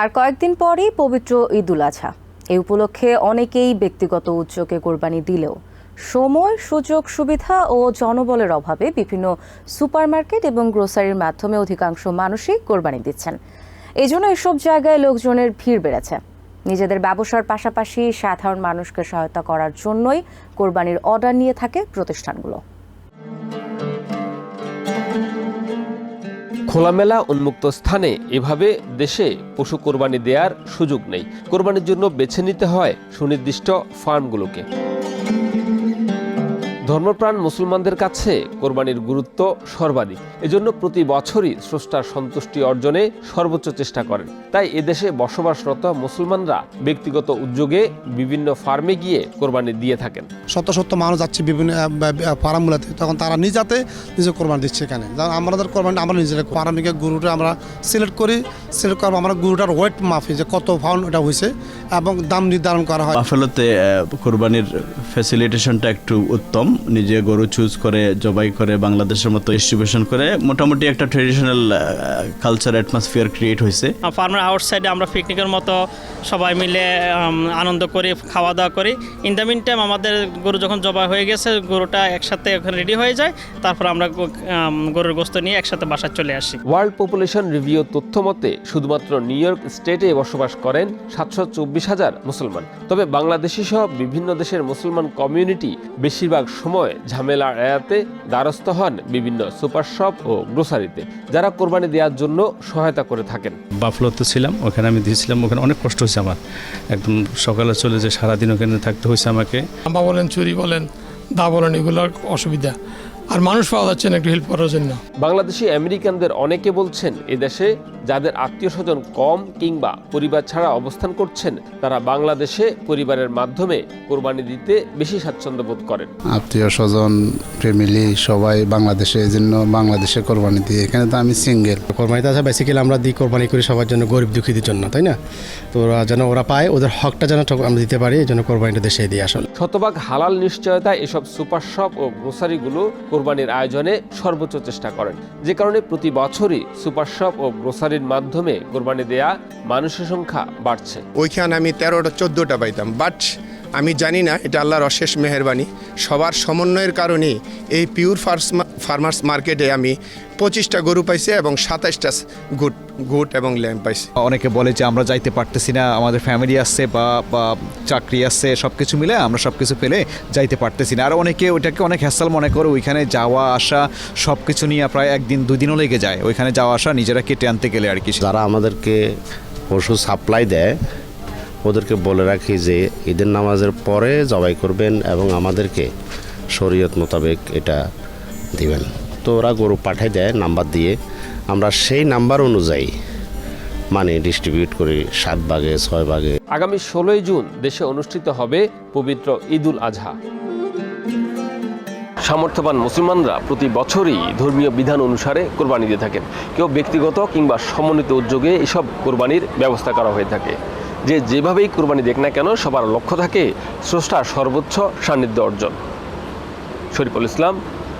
আর কয়েকদিন পরেই পবিত্র ঈদুল আজহা। এই উপলক্ষে অনেকেই ব্যক্তিগত উদ্যোগে কোরবানি দিলেও সময়, সুযোগ, সুবিধা ও জনবলের অভাবে বিভিন্ন সুপারমার্কেট এবং গ্রোসারির মাধ্যমে অধিকাংশ মানুষই কোরবানি দিচ্ছেন। এই জন্য এসব জায়গায় লোকজনের ভিড় বেড়েছে। নিজেদের ব্যবসার পাশাপাশি সাধারণ মানুষকে সহায়তা করার জন্যই কোরবানির অর্ডার নিয়ে থাকে প্রতিষ্ঠানগুলো। খোলামেলা উন্মুক্ত স্থানে এভাবে দেশে পশু কোরবানি দেওয়ার সুযোগ নেই। কোরবানির জন্য বেছে নিতে হয় সুনির্দিষ্ট ফার্মগুলোকে। ধর্মপ্রাণ মুসলমানদের কাছে কোরবানির গুরুত্ব সর্বাধিক। এজন্য প্রতি বছরই স্রষ্টার সন্তুষ্টি অর্জনে সর্বোচ্চ চেষ্টা করেন। তাই এদেশে বসবাসরত মুসলমানরা ব্যক্তিগত উদ্যোগে বিভিন্ন ফার্মে গিয়ে কোরবানি দিয়ে থাকেন। শত শত মানুষ যাচ্ছে বিভিন্ন ফার্মগুলোতে। তখন তারা নিজাতে নিজে কোরবানি দিচ্ছে এখানে। যেমন আমাদের কোরবানি আমরা নিজেরা ফার্মিকে গরুটা আমরা সিলেক্ট করি। সিলেক্ট করব আমরা গরুটার ওয়েট মাফি যে কত পাউন্ড ওটা হয়েছে এবং দাম নির্ধারণ করা হয়। আহ, কোরবানির ফ্যাসিলিটেশনটা একটু উত্তম। নিজে গরু চুজ করে জবাই করে বাংলাদেশের মতো ডিস্ট্রিবিউশন করে মোটামুটি একটা ট্রেডিশনাল কালচার অ্যাটমসফিয়ার ক্রিয়েট হয়েছে ফার্মের আউটসাইডে আমরা পিকনিকের মতো সবাই মিলে আনন্দ করি খাওয়া দাওয়া করি। ইন দ্য মিন টাইম আমাদের গরু যখন জবাই হয়ে গেছে গরুটা একসাথে ওখানে রেডি হয়ে যায়। তারপর আমরা গরুর গোস্ত নিয়ে একসাথে বাসায় চলে আসি। ওয়ার্ল্ড পপুলেশন রিভিউ তথ্য মতে শুধুমাত্র নিউ ইয়র্ক স্টেটে বসবাস করেন সাতশো চব্বিশ হাজার মুসলমান। তবে বাংলাদেশি সহ বিভিন্ন দেশের মুসলমান কমিউনিটি বেশিরভাগ সময় ঝামেলা এড়াতে দ্বারস্থ হন বিভিন্ন সুপার শপ ও গ্রোসারিতে যারা কোরবানি দেওয়ার জন্য সহায়তা করে থাকেন। বাফলোতে ছিলাম ওখানে আমি দিয়েছিলাম ওখানে অনেক কষ্ট হয়েছে আমার। একদম সকালে চলে যে সারাদিন ওখানে থাকতে হয়েছে আমাকে। আমা বলেন চুরি বলেন দা বলেন এগুলোর অসুবিধা। আর মানুষ পাওয়া যাচ্ছে না একটু হেল্প করার জন্য। বাংলাদেশি আমেরিকানদের অনেকে বলছেন এদেশে যাদের আত্মীয় স্বজন কম কিংবা পরিবার ছাড়া অবস্থান করছেন তারা বাংলাদেশে পরিবারের মাধ্যমে কোরবানি দিতে বেশি স্বাচ্ছন্দ্য বোধ করেন। আত্মীয় স্বজন ফ্যামিলি সবাই বাংলাদেশে এই জন্য বাংলাদেশে কোরবানি দিয়ে। এখানে তো আমি সিঙ্গেল কোরবানিতে আছে বেসিক্যালি আমরা দিই কোরবানি করি সবার জন্য গরিব দুঃখীদের জন্য তাই না? তো ওরা যেন ওরা পায় ওদের হকটা যেন ঠিক আমরা দিতে পারি এই জন্য কোরবানিটা দেশে দিই আসলে। শতভাগ হালাল নিশ্চয়তা এসব সুপার শপ ও গ্রোসারিগুলো কোরবানির আয়োজনে সর্বোচ্চ চেষ্টা করেন। যে কারণে প্রতি বছরই সুপার শপ ও গ্রোসারির মাধ্যমে কোরবানি দেয়া মানুষের সংখ্যা বাড়ছে। ওইখানে আমি তেরোটা, চোদ্দোটা পাইতাম। বাট আমি জানি না, এটা আল্লাহর অশেষ মেহরবানি। সবার সমন্বয়ের কারণে এই পিওর ফার্স ফার্মার্স মার্কেটে আমি পঁচিশটা গরু পাইছি এবং সাতাইশটা গুট গুট এবং ল্যাম্প পাইছি। অনেকে বলে যে আমরা যাইতে পারতেছি না আমাদের ফ্যামিলি আসছে বা বা চাকরি আসছে সব কিছু মিলে আমরা সব কিছু পেলে যাইতে পারতেছি না। আর অনেকে ওইটাকে অনেক হ্যাসাল মনে করে ওইখানে যাওয়া আসা সব কিছু নিয়ে প্রায় একদিন দুই দিনও লেগে যায়। ওইখানে যাওয়া আসা নিজেরা কেটে আনতে গেলে আর কি। যারা আমাদেরকে পশু সাপ্লাই দেয় ওদেরকে বলে রাখি যে ঈদের নামাজের পরে জবাই করবেন এবং আমাদেরকে শরীয়ত মোতাবেক এটা দিবেন। তো ওরা গরু পাঠাই দেয়, নাম্বার দিয়ে। আমরা সেই নাম্বার অনুযায়ী মানে ডিস্ট্রিবিউট করি, সাত ভাগে, ছয় ভাগে। আগামী ষোলোই জুন দেশে অনুষ্ঠিত হবে পবিত্র ঈদুল আজহা। সামর্থ্যবান মুসলমানরা প্রতি বছরই ধর্মীয় বিধান অনুসারে কোরবানি দিয়ে থাকেন। কেউ ব্যক্তিগত কিংবা সমন্বিত উদ্যোগে এসব কোরবানির ব্যবস্থা করা হয়ে থাকে। যে যেভাবেই কোরবানি দেখ না কেন, সবার লক্ষ্য থাকে স্রষ্টার সর্বোচ্চ সান্নিধ্য অর্জন। Shariful Islam